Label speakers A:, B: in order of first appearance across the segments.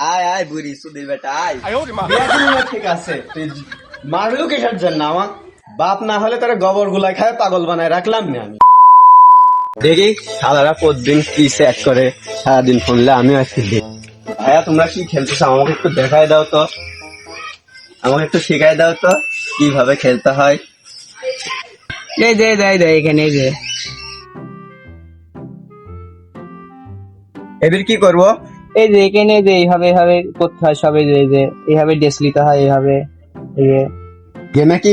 A: আয় আয় বুড়ি সুধীর বেটা আয়।
B: ঠিক আছে মারলু কিসের জন্য আমার বাপ না হলে তারা গোবরগুলা খায় পাগল বানায় রাখলাম না আমি। দেখি সারারা প্রতিদিন কি সেট করে সারাদিন শুনলে আমিও আজকে দেখি ভাইয়া তোমরা কি খেলতেছো? আমাকে একটু দেখাই দাও তো। আমাকে একটু শেখাই দাও তো কীভাবে খেলতে হয়।
C: এই যে এই যে এখানে যে।
B: এদের কি করব?
C: এই যে এখানে যে এইভাবে এইভাবে করতে হয় সবে যে যে এইভাবে ড্রেস নিতে হয় এইভাবে যে।
B: গেমে কি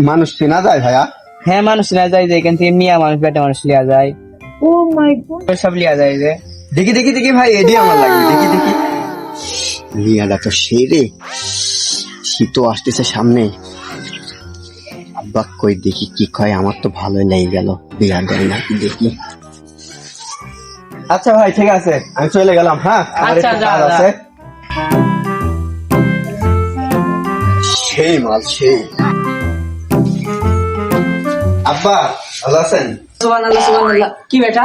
B: মানুষ চেনা যায় ভাইয়া?
C: হ্যাঁ মানুষ নেওয়া যায় যে এখান থেকে মিয়া মানুষ বেটা মানুষ লিয়া যায়। Oh my God. সব লিয়া যায় যে।
B: দেখি দেখি দেখি ভাই এডি আমার লাগবে দেখি দেখি। মিয়াটা তো সেরে। শীতও আসতেছে সামনে। আব্বা কই দেখি কি কয় আমার তো ভালোই লেগে গেল। বিয়ার দেয় নাকি দেখি। আচ্ছা ভাই ঠিক আছে। আমি চলে গেলাম হ্যাঁ? আমার
C: আচ্ছা,
B: একটু কাজ আছে। সেই মাল সেই। আব্বা ভালো আছেন?
C: সুবহানাল্লাহ সুবহানাল্লাহ। কি বেটা?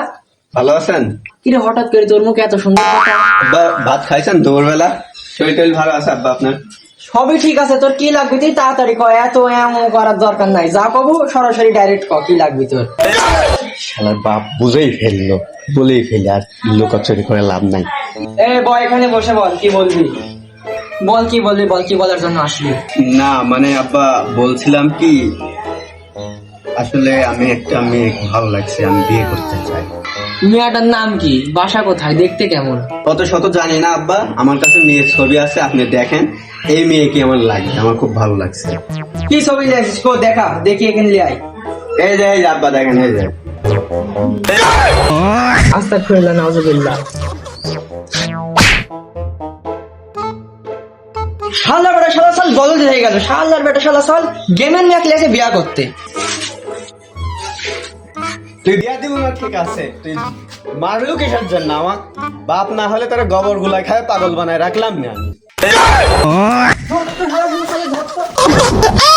B: ভালো আছেন?
C: কি রে হঠাৎ করে তোর মুখে এত সুন্দর কথা?
B: আব্বা ভাত খাইছেন দুপুরবেলা? শরীর টরীর ভালো আছে আব্বা আপনার?
C: সবই ঠিক আছে তোর কি লাগবে? তুই তাড়াতাড়ি কয় এত এমন করার দরকার নাই। যা কবু সরাসরি ডাইরেক্ট ক কি লাগবে তোর?
B: শালার বাপ বুঝেই ফেলল বলেই ফেলে আর লোকাচুরি করে লাভ নাই।
C: এ বয় এখানে বসে বল কি বলবি? বল কি বলবি বল কি বলার জন্য আসলি?
B: না মানে আব্বা বলছিলাম কি আসলে আমি একটা মেয়ে ভালো লাগছে আমি বিয়ে করতে চাই।
C: মেয়েটার নাম কি? বাসা কোথায়? দেখতে কেমন?
B: কত শত জানি না আব্বা। আমার কাছে মেয়ের ছবি আছে আপনি দেখেন। এই মেয়ে কি আমার লাগছে আমার খুব ভালো লাগছে।
C: কি ছবি দেখছিস? কো দেখা। দেখি এখানে লিয়ে আয়।
B: এই যে এই যে আব্বা দেখেন এই যে।
C: আস্তাগফিরুল্লাহ নাউজুবিল্লাহ। শালার বেটা শালা সাল বদল হয়ে গেল শালার বেটা শালা সাল গেমের মেয়ে ক্লাসে বিয়া করতে।
B: তুই বিয়া দিব না, ঠিক আছে। তুই মারলু কিসের জন্য? আমার বাপ না হলে তারা গোবর গুলাই খায়, পাগল বানায় রাখলাম না। আমি